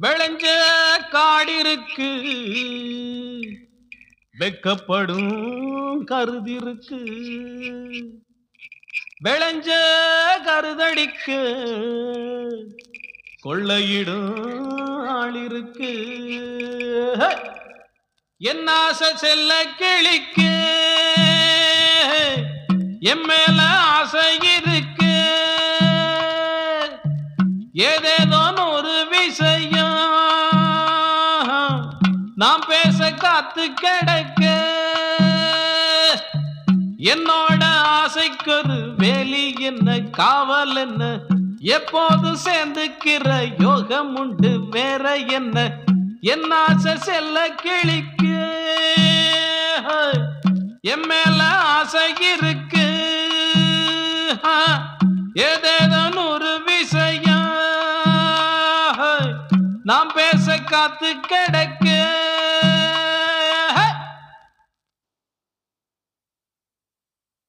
விளைஞ்ச காடிருக்கு. வெக்கப்படும் கருதிருக்கு. விளைஞ்ச கருதடிக்கு கொள்ளையிடும் ஆளிருக்கு. ஹே! என் ஆசை செல்ல கிளிக்கு என் மேல ஆசை இருக்கு. ஏதேதோன்னு ஒரு விஷயம் நாம் பேச காத்து கிடக்க. என்னோட ஆசைக்கொரு வேலி என்ன காவல் என்ன எப்போது சேர்ந்துக்கிற யோகம் உண்டு வேற என்ன என் ஆசை செல்ல கிளிக்கு என் மேல ஆசை இருக்கு நாம் பேச காத்து கிடக்கு.